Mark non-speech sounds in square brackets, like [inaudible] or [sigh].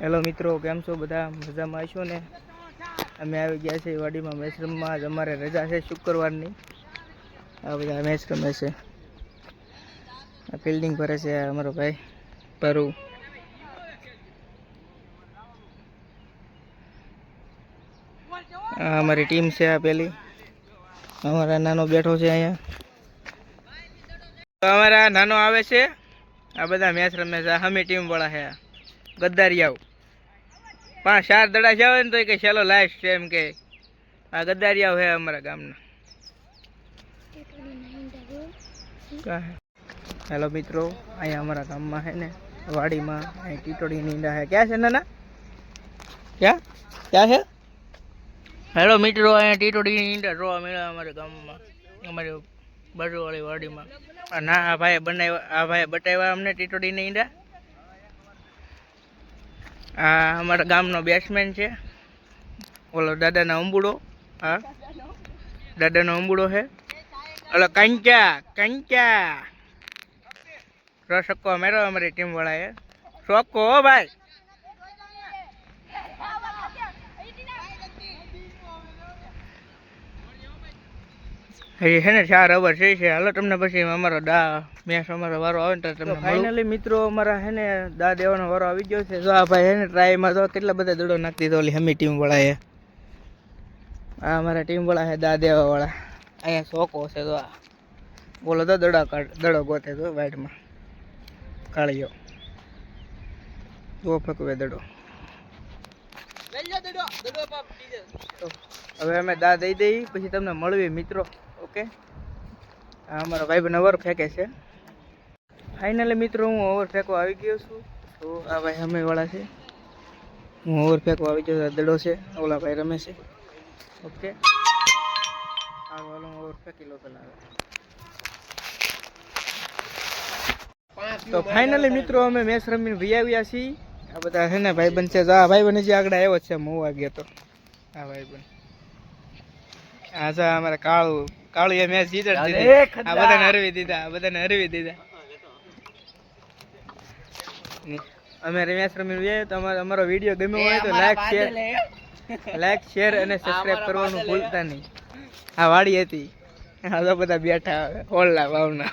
Hello મિત્રો, કેમ છો બધા? મજામાં છો ને? અમે આવી ગયા છે વાડીમાં મેચ રમવા. જ અમારે રજા છે શુક્રવારની. આ બધા મેચ રમે છે. ફિલ્ડિંગ ભરે છે અમારો ભાઈ પરુ આ અમારી ટીમ છે આ પેલી. અમારા નાનો બેઠો છે અહીંયા. અમારા નાનો આવે છે. આ બધા મેચ રમે છે. અમે ટીમ વાળા છે ગદ્દારિયાઓ. પાંચ, ચાર દડા છે ને તો કે ચાલો લાસ્ટ છે એમ કે. આ ગદ્દારિયાઓ છે અમારા ગામના. હેલો મિત્રો, અહીંયા અમારા ગામમાં છે ને, વાડીમાં અહીં ટીટોડી નીંડા છે ક્યાં છે નાના? ક્યાં? ક્યાં છે? હેલો મિત્રો, અહીંયા ટીટોડી નીંડા જોવા મળ્યા અમારા ગામમાં. અમારી બાજુવાળી વાડીમાં. ના, આ ભાઈ બનાવ્યા, આ ભાઈ બટાવ્યા અમને ટીટોડી નીંડા આ અમારા ગામનો બેટ્સમેન છે. ઓલો દાદાનો અંબુડો, હા? દાદાનો અંબુડો છે. ઓલો કંચા કંચા. રસકો મેરો અમારી ટીમવાળાએ વાળાએ. હો ભાઈ. હજી છે ને ચાર ઓવર છે છે. હાલો તમને પછી અમારો દા મેચ અમારો વારો આવે ને તમને ફાઇનલી મિત્રો અમારા છે ને દા દેવાનો વારો આવી ગયો છે. જો આ ભાઈ છે ને ટ્રાયમાં તો કેટલા બધા દડો નાખી દીધો ઓલી હમી ટીમ વાળાએ. આ અમારા ટીમ વાળા છે દા દેવા વાળા. અહીંયા શોકો છે તો આ. બોલો તો દડા કાઢ દડો ગોતે તો વાઇટમાં કાળિયો. જો ફકવે દડો. હવે અમે દા દઈ દઈ, પછી તમને મળવી મિત્રો, ઓકે? અમારો ભાઈ ઓવર ફેંકે છે. ફાઇનલી મિત્રો, હું ઓવર ફેંકવા આવી ગયો છું. તો આ ભાઈ અમે વાળા છે. હું ઓવર ફેંકો આવી ગયો દડો છે, ઓલા ભાઈ રમે છે. ઓકે? આ હું ઓવર ફેંકી લો પેલા તો ફાઇનલી મિત્રો, અમે મેચ રમીને ભાઈ આવ્યા છીએ. આ બધા છે ને ભાઈ બંધ છે આ ભાઈ બંધ જે આગળ આવ્યો છે મોવા ગયો તો. આ ભાઈ બંધ આ છે અમારે કાળું કાળું એ મેચ જીતે આ બધાને હરવી દીધા આ બધાને હરવી દીધા. અમે રમેશ રમી આવ્યા તો અમારો અમારો વીડિયો ગમ્યો હોય તો લાઈક શેર લાઈક શેર અને [laughs] સબસ્ક્રાઇબ કરવાનું ભૂલતા નહીં. આ વાડી હતી. આ બધા બેઠા હોલના ભાવના.